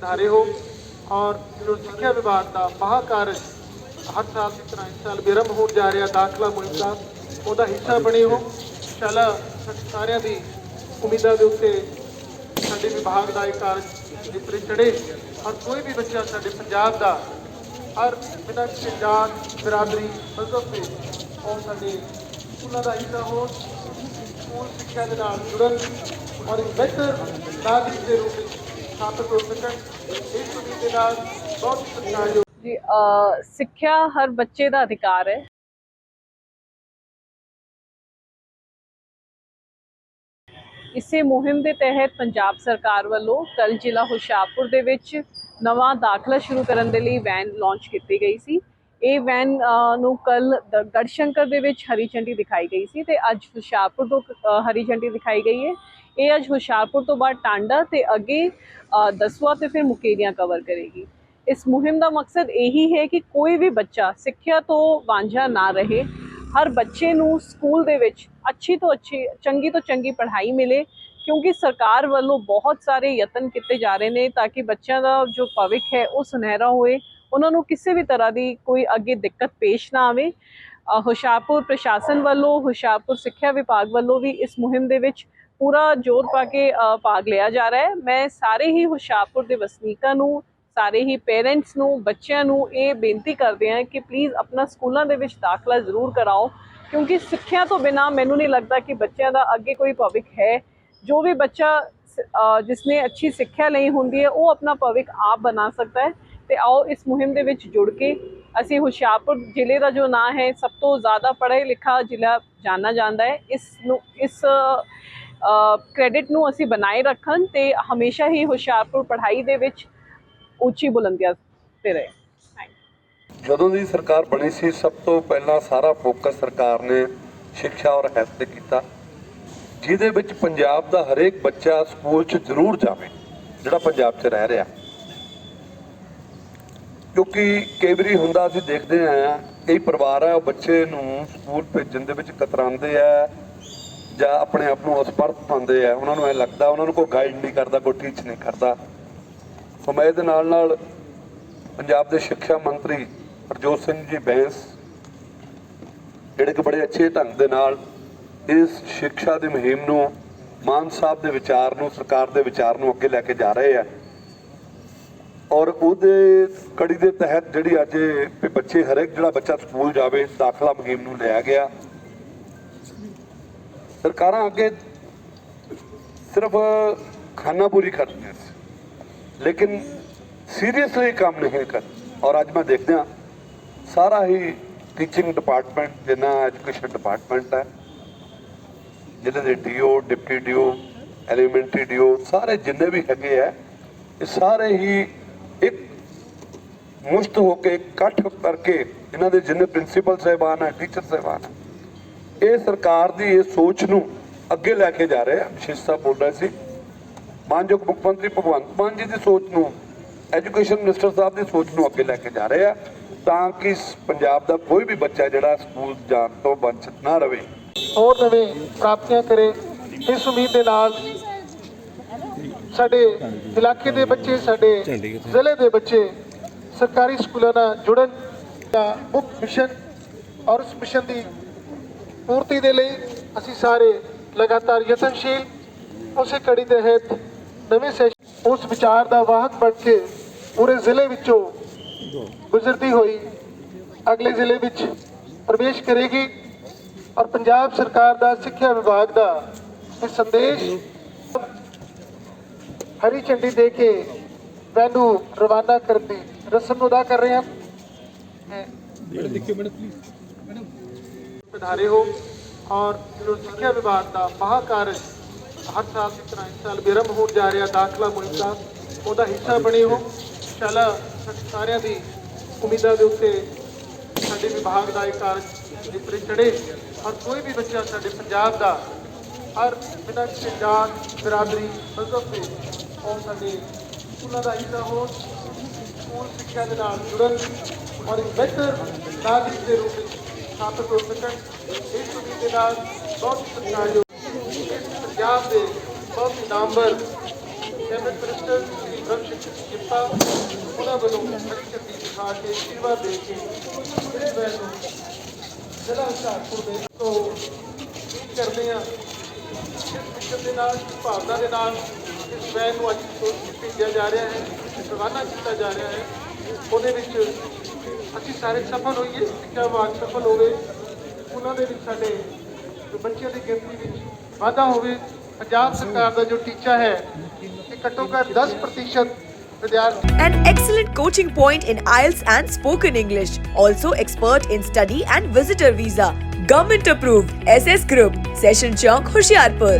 ਪਧਾਰੇ ਹੋ ਔਰ ਜੋ ਸਿੱਖਿਆ ਵਿਭਾਗ ਦਾ ਮਹਾਕਾਰਜ ਹਰ ਸਾਲ ਦੀ ਤਰ੍ਹਾਂ ਇਸ ਸਾਲ ਬੇਰਮ ਹੋਣ ਜਾ ਰਿਹਾ ਦਾਖਲਾ ਮੁਹਿੰਮ ਦਾ ਉਹਦਾ ਹਿੱਸਾ ਬਣੇ ਹੋ। ਸਾਡੇ ਸਾਰਿਆਂ ਦੀ ਉਮੀਦਾਂ ਦੇ ਉੱਤੇ ਸਾਡੇ ਵਿਭਾਗ ਦਾ ਇਹ ਕਾਰਜ ਜਿਪਰੇ ਚੜੇ ਔਰ ਕੋਈ ਵੀ ਬੱਚਾ ਸਾਡੇ ਪੰਜਾਬ ਦਾ ਹਰ ਬਿਨਾਂ ਕਿਸੇ ਜਾਤ ਬਰਾਦਰੀ ਮਜ਼ਹਬ ਦੇ ਔਰ ਸਾਡੇ ਸਕੂਲਾਂ ਦਾ ਹਿੱਸਾ ਹੋਣ ਸਕੂਲ ਸਿੱਖਿਆ ਦੇ ਨਾਲ ਜੁੜਨ ਔਰ ਇੱਕ ਬਿਹਤਰ ਨਾਗਰਿਕ ਦੇ ਰੂਪ ਵਿੱਚ ਸਥਾਪਿਤ ਹੋ ਸਕਣ ਇਸ ਉਮੀਦ ਦੇ ਨਾਲ ਬਹੁਤ ਸਤਿਕਾਰਯੋਗ ਜੀ ਸਿੱਖਿਆ ਹਰ ਬੱਚੇ ਦਾ ਅਧਿਕਾਰ ਹੈ। ਇਸੇ ਮੁਹਿੰਮ ਦੇ ਤਹਿਤ ਪੰਜਾਬ ਸਰਕਾਰ ਵੱਲੋਂ ਕੱਲ ਜ਼ਿਲ੍ਹਾ ਹੁਸ਼ਿਆਰਪੁਰ ਦੇ ਵਿੱਚ ਨਵਾਂ ਦਾਖਲਾ ਸ਼ੁਰੂ ਕਰਨ ਦੇ ਲਈ ਵੈਨ ਲਾਂਚ ਕੀਤੀ ਗਈ ਸੀ। ਇਹ ਵੈਨ ਅ, ਨੂੰ ਕੱਲ ਗੜਸ਼ੰਕਰ ਦੇ ਵਿੱਚ ਹਰੀ ਝੰਡੀ ਦਿਖਾਈ ਗਈ ਸੀ ਤੇ ਅੱਜ ਹੁਸ਼ਿਆਰਪੁਰ ਤੋਂ ਹਰੀ ਝੰਡੀ ਦਿਖਾਈ ਗਈ ਹੈ। ਇਹ ਅੱਜ ਹੁਸ਼ਿਆਰਪੁਰ ਤੋਂ ਬਾਅਦ ਟਾਂਡਾ ਤੇ ਅੱਗੇ ਦਸਵਾ ਤੇ ਫਿਰ ਮੁਕੇਰੀਆਂ ਕਵਰ ਕਰੇਗੀ। ਇਸ ਮੁਹਿੰਮ ਦਾ ਮਕਸਦ ਇਹੀ ਹੈ ਕਿ ਕੋਈ ਵੀ ਬੱਚਾ ਸਿੱਖਿਆ ਤੋਂ ਵਾਂਝਾ ਨਾ ਰਹੇ। ਹਰ ਬੱਚੇ ਨੂੰ ਸਕੂਲ ਦੇ ਵਿੱਚ ਅੱਛੀ ਤੋਂ ਅੱਛੀ, ਚੰਗੀ ਤੋਂ ਚੰਗੀ ਪੜ੍ਹਾਈ ਮਿਲੇ, ਕਿਉਂਕਿ ਸਰਕਾਰ ਵੱਲੋਂ ਬਹੁਤ ਸਾਰੇ ਯਤਨ ਕੀਤੇ ਜਾ ਰਹੇ ਨੇ ਤਾਂ ਕਿ ਬੱਚਿਆਂ ਦਾ ਜੋ ਭਵਿੱਖ ਹੈ ਉਹ ਸੁਨਹਿਰਾ ਹੋਏ। ਉਹਨਾਂ ਨੂੰ ਕਿਸੇ ਵੀ ਤਰ੍ਹਾਂ ਦੀ ਕੋਈ ਅੱਗੇ ਦਿੱਕਤ ਪੇਸ਼ ਨਾ ਆਵੇ। ਹੁਸ਼ਿਆਰਪੁਰ ਪ੍ਰਸ਼ਾਸਨ ਵੱਲੋਂ, ਹੁਸ਼ਿਆਰਪੁਰ ਸਿੱਖਿਆ ਵਿਭਾਗ ਵੱਲੋਂ ਵੀ ਇਸ ਮੁਹਿੰਮ ਦੇ ਵਿੱਚ ਪੂਰਾ ਜ਼ੋਰ ਪਾ ਕੇ ਭਾਗ ਲਿਆ ਜਾ ਰਿਹਾ ਹੈ। ਮੈਂ ਸਾਰੇ ਹੀ ਹੁਸ਼ਿਆਰਪੁਰ ਦੇ ਵਸਨੀਕਾਂ ਨੂੰ, ਸਾਰੇ ਹੀ ਪੇਰੈਂਟਸ ਨੂੰ, ਬੱਚਿਆਂ ਨੂੰ ਇਹ ਬੇਨਤੀ ਕਰਦੇ ਹਾਂ ਕਿ ਪਲੀਜ਼ ਆਪਣਾ ਸਕੂਲਾਂ ਦੇ ਵਿੱਚ ਦਾਖਲਾ ਜ਼ਰੂਰ ਕਰਾਓ, ਕਿਉਂਕਿ ਸਿੱਖਿਆ ਤੋਂ ਬਿਨਾ ਮੈਨੂੰ ਨਹੀਂ ਲੱਗਦਾ ਕਿ ਬੱਚਿਆਂ ਦਾ ਅੱਗੇ ਕੋਈ ਭਵਿੱਖ ਹੈ। ਜੋ ਵੀ ਬੱਚਾ ਜਿਸਨੇ ਅੱਛੀ ਸਿੱਖਿਆ ਲਈ ਹੁੰਦੀ ਹੈ, ਉਹ ਆਪਣਾ ਭਵਿੱਖ ਆਪ ਬਣਾ ਸਕਦਾ ਹੈ। ਤੇ ਆਓ ਇਸ ਮੁਹਿੰਮ ਦੇ ਵਿੱਚ ਜੁੜ ਕੇ ਅਸੀਂ ਹੁਸ਼ਿਆਰਪੁਰ ਜ਼ਿਲ੍ਹੇ ਦਾ ਜੋ ਨਾਂ ਹੈ, ਸਭ ਤੋਂ ਜ਼ਿਆਦਾ ਪੜ੍ਹੇ ਲਿਖਾ ਜ਼ਿਲ੍ਹਾ ਜਾਣਾ ਜਾਂਦਾ ਹੈ। ਇਸ ਨੂੰ, ਇਸ ਕ੍ਰੈਡਿਟ ਨੂੰ ਅਸੀਂ ਬਣਾਏ ਰੱਖਣ ਤੇ ਹਮੇਸ਼ਾ ਹੀ ਹੁਸ਼ਿਆਰਪੁਰ ਪੜ੍ਹਾਈ ਦੇ ਵਿੱਚ ਉੱਚੀ ਬੁਲੰਦੀਆਂ ਤੇ ਰਹੇ। ਥੈਂਕ ਯੂ ਜਦੋਂ ਦੀ ਸਰਕਾਰ ਬਣੀ ਸੀ, ਸਭ ਤੋਂ ਪਹਿਲਾਂ ਸਾਰਾ ਫੋਕਸ ਸਰਕਾਰ ਨੇ ਸਿੱਖਿਆ ਔਰ ਹੈਲਥ ਤੇ ਕੀਤਾ, ਜਿਹਦੇ ਵਿੱਚ ਪੰਜਾਬ ਦਾ ਹਰੇਕ ਬੱਚਾ ਸਕੂਲ 'ਚ ਜ਼ਰੂਰ ਜਾਵੇ, ਜਿਹੜਾ ਪੰਜਾਬ 'ਚ ਰਹਿ ਰਿਹਾ। ਕਿਉਂਕਿ ਕਈ ਵਾਰੀ ਹੁੰਦਾ ਅਸੀਂ ਦੇਖਦੇ ਆ ਕਈ ਪਰਿਵਾਰ ਆ, ਉਹ ਬੱਚੇ ਨੂੰ ਸਕੂਲ ਭੇਜਣ ਦੇ ਵਿੱਚ ਕਤਰਾਉਂਦੇ ਆ ਜਾਂ ਆਪਣੇ ਆਪ ਨੂੰ ਅਸਮਰਥ ਪਾਉਂਦੇ ਆ। ਉਹਨਾਂ ਨੂੰ ਐ ਲੱਗਦਾ, ਉਹਨਾਂ ਨੂੰ ਕੋਈ ਗਾਈਡ ਨਹੀਂ ਕਰਦਾ, ਕੋਈ ਟੀਚ ਨਹੀਂ ਕਰਦਾ। ਸੋ ਮੈਂ ਇਹਦੇ ਨਾਲ ਨਾਲ ਪੰਜਾਬ ਦੇ ਸਿੱਖਿਆ ਮੰਤਰੀ ਹਰਜੋਤ ਸਿੰਘ ਜੀ ਬੈਂਸ, ਜਿਹੜੇ ਕਿ ਬੜੇ ਅੱਛੇ ਢੰਗ ਦੇ ਨਾਲ ਇਸ ਸਿੱਖਿਆ ਦੀ ਮੁਹਿੰਮ ਨੂੰ ਮਾਨ ਸਾਹਿਬ ਦੇ ਵਿਚਾਰ ਨੂੰ, ਸਰਕਾਰ ਦੇ ਵਿਚਾਰ ਨੂੰ ਅੱਗੇ ਲੈ ਕੇ ਜਾ ਰਹੇ ਆ। ਔਰ ਉਹਦੇ ਕੜੀ ਦੇ ਤਹਿਤ ਜਿਹੜੀ ਅੱਜ ਇਹ ਵੀ ਬੱਚੇ ਹਰੇਕ ਜਿਹੜਾ ਬੱਚਾ ਸਕੂਲ ਜਾਵੇ, ਦਾਖਲਾ ਮੁਹਿੰਮ ਨੂੰ ਲਿਆ ਗਿਆ। ਸਰਕਾਰਾਂ ਅੱਗੇ ਸਿਰਫ ਖਾਨਾ ਪੂਰੀ ਕਰਦੀਆਂ ਸੀ, ਲੇਕਿਨ ਸੀਰੀਅਸਲੀ ਕੰਮ ਨਹੀਂ ਕਰ ਔਰ ਅੱਜ ਮੈਂ ਦੇਖਦਿਆਂ ਸਾਰਾ ਹੀ ਟੀਚਿੰਗ ਡਿਪਾਰਟਮੈਂਟ ਜਿੰਨਾ ਐਜੂਕੇਸ਼ਨ ਡਿਪਾਰਟਮੈਂਟ ਹੈ ਜਿਹਦੇ ਦੇ DEO, deputy DEO, elementary DEO, ਸਾਰੇ ਜਿੰਨੇ ਵੀ ਹੈਗੇ ਆ, ਇਹ ਸਾਰੇ ਹੀ ਇੱਕ ਮੁਸ਼ਤ ਹੋ ਕੇ ਇਕੱਠ ਕਰਕੇ ਇਹਨਾਂ ਦੇ ਜਿੰਨੇ ਪ੍ਰਿੰਸੀਪਲ ਸਾਹਿਬਾਨ ਹੈ ਟੀਚਰ ਸਾਹਿਬਾਨ ਇਹ ਸਰਕਾਰ ਦੀ ਇਹ ਸੋਚ ਨੂੰ ਅੱਗੇ ਲੈ ਕੇ ਜਾ ਰਹੇ ਆ। ਵਿਸ਼ੇਸ਼ ਬੋਲ ਰਹੇ ਸੀ। ਮਾਨਯੋਗ ਮੁੱਖ ਮੰਤਰੀ ਭਗਵੰਤ ਮਾਨ ਜੀ ਦੀ ਸੋਚ ਨੂੰ, ਐਜੂਕੇਸ਼ਨ ਮਿਨਿਸਟਰ ਸਾਹਿਬ ਦੀ ਸੋਚ ਨੂੰ ਅੱਗੇ ਲੈ ਕੇ ਜਾ ਰਹੇ ਆ ਤਾਂ ਕਿ ਪੰਜਾਬ ਦਾ ਕੋਈ ਵੀ ਬੱਚਾ ਜਿਹੜਾ ਸਕੂਲ ਜਾਣ ਤੋਂ ਵੰਚਿਤ ਨਾ ਰਹੇ ਹੋਰ ਨਵੇਂ ਪ੍ਰਾਪਤੀਆਂ ਕਰੇ। ਇਸ ਉਮੀਦ ਦੇ ਨਾਲ ਸਾਡੇ ਇਲਾਕੇ ਦੇ ਬੱਚੇ, ਸਾਡੇ ਜ਼ਿਲ੍ਹੇ ਦੇ ਬੱਚੇ ਸਰਕਾਰੀ ਸਕੂਲਾਂ ਨਾਲ ਜੁੜਨ ਦਾ ਮੁੱਖ ਮਿਸ਼ਨ ਔਰ ਉਸ ਮਿਸ਼ਨ ਦੀ ਪੂਰਤੀ ਦੇ ਲਈ ਅਸੀਂ ਸਾਰੇ ਲਗਾਤਾਰ ਯਤਨਸ਼ੀਲ, ਉਸੇ ਕੜੀ ਦੇ ਤਹਿਤ ਨਵੇਂ ਸੈਸ਼ਨ ਉਸ ਵਿਚਾਰ ਦਾ ਵਾਹਕ ਬਣ ਕੇ ਪੂਰੇ ਜ਼ਿਲ੍ਹੇ ਵਿੱਚੋਂ ਗੁਜ਼ਰਦੀ ਹੋਈ, ਅਗਲੇ ਜ਼ਿਲ੍ਹੇ ਵਿੱਚ ਪ੍ਰਵੇਸ਼ ਕਰੇਗੀ ਔਰ ਪੰਜਾਬ ਸਰਕਾਰ ਦਾ ਸਿੱਖਿਆ ਵਿਭਾਗ ਦਾ ਇਹ ਸੰਦੇਸ਼ ਹਰੀ ਝੰਡੀ ਦੇ ਕੇ ਮੈਨੂੰ ਰਵਾਨਾ ਕਰਨ ਦੀ ਰਸਮ ਨੂੰ ਅਦਾ ਕਰ ਰਹੇ ਹਾਂ। ਪਧਾਰੇ ਹੋ ਔਰ ਜੋ ਸਿੱਖਿਆ ਵਿਭਾਗ ਦਾ ਮਹਾਕਾਰਜ ਹਰ ਸਾਲ ਦੀ ਤਰ੍ਹਾਂ ਇਸ ਸਾਲ ਬੇਰਮ ਹੋਣ ਜਾ ਰਿਹਾ ਦਾਖਲਾ ਮੁਹਿੰਮ ਦਾ ਉਹਦਾ ਹਿੱਸਾ ਬਣੇ ਹੋ। ਸਾਡੇ ਸਾਰਿਆਂ ਦੀ ਉਮੀਦਾਂ ਦੇ ਉੱਤੇ ਸਾਡੇ ਵਿਭਾਗ ਦਾ ਇਹ ਕਾਰਜ ਜਿਪਰੇ ਚੜੇ ਔਰ ਕੋਈ ਵੀ ਬੱਚਾ ਸਾਡੇ ਪੰਜਾਬ ਦਾ ਹਰ ਬਿਨਾਂ ਕਿਸੇ ਜਾਤ ਬਰਾਦਰੀ ਮਜ਼ਹਬ ਦੇ ਔਰ ਸਾਡੇ ਸਕੂਲਾਂ ਦਾ ਹਿੱਸਾ ਹੋਣ ਸਕੂਲ ਸਿੱਖਿਆ ਦੇ ਨਾਲ ਜੁੜਨ ਔਰ ਇੱਕ ਬਿਹਤਰ ਨਾਗਰਿਕ ਦੇ ਰੂਪ ਵਿੱਚ ਸਥਾਪਿਤ ਹੋ ਸਕਣ। ਇਸ ਉਮੀਦ ਦੇ ਨਾਲ ਬਹੁਤ ਸਤਿਕਾਰਯੋਗ ਪੰਜਾਬ ਦੇ ਬਹੁਤ ਹੀ ਨਾਮਵਰ ਕੈਬਨਿਟ ਮਿਨਿਸਟਰ ਸ਼੍ਰੀ ਬ੍ਰਹਮ ਕਿਰਪਾ ਉਹਨਾਂ ਵੱਲੋਂ ਖੜੀ ਝੰਡੀ ਦਿਖਾ ਕੇ ਆਸ਼ੀਰਵਾਦ ਦੇ ਕੇ ਇਸ ਵੈਨ ਨੂੰ ਜ਼ਿਲ੍ਹਾ ਹੁਸ਼ਿਆਰਪੁਰ ਦੇ ਤੋਂ ਕਰਦੇ ਹਾਂ ਇਸ ਮਿਸ਼ਨ ਦੇ ਨਾਲ, ਇਸ ਭਾਵਨਾ ਦੇ ਨਾਲ ਇਸ ਵੈਨ ਨੂੰ ਅੱਜ ਤੋਂ ਭੇਜਿਆ ਜਾ ਰਿਹਾ ਹੈ ਰਵਾਨਾ ਕੀਤਾ ਜਾ ਰਿਹਾ ਹੈ ਉਹਦੇ ਵਿੱਚ ਅਸੀਂ ਸਾਰੇ ਸਫਲ ਹੋਈਏ ਸਿੱਖਿਆ ਵਿਭਾਗ ਸਫਲ ਹੋਵੇ ਉਹਨਾਂ ਦੇ ਵਿੱਚ ਸਾਡੇ ਜੋ ਬੱਚਿਆਂ ਦੀ ਗਿਣਤੀ ਵਿੱਚ ਵਾਧਾ ਹੋਵੇ ਪੰਜਾਬ ਸਰਕਾਰ ਦਾ ਜੋ ਟੀਚਾ ਹੈ ਕਿ ਘੱਟੋ ਘੱਟ 10% ਵਿਦਿਆਰਥੀ An excellent coaching point in IELTS and spoken English. Also expert in study and visitor visa. Government approved. SS Group. Session Chowk, Hoshiarpur.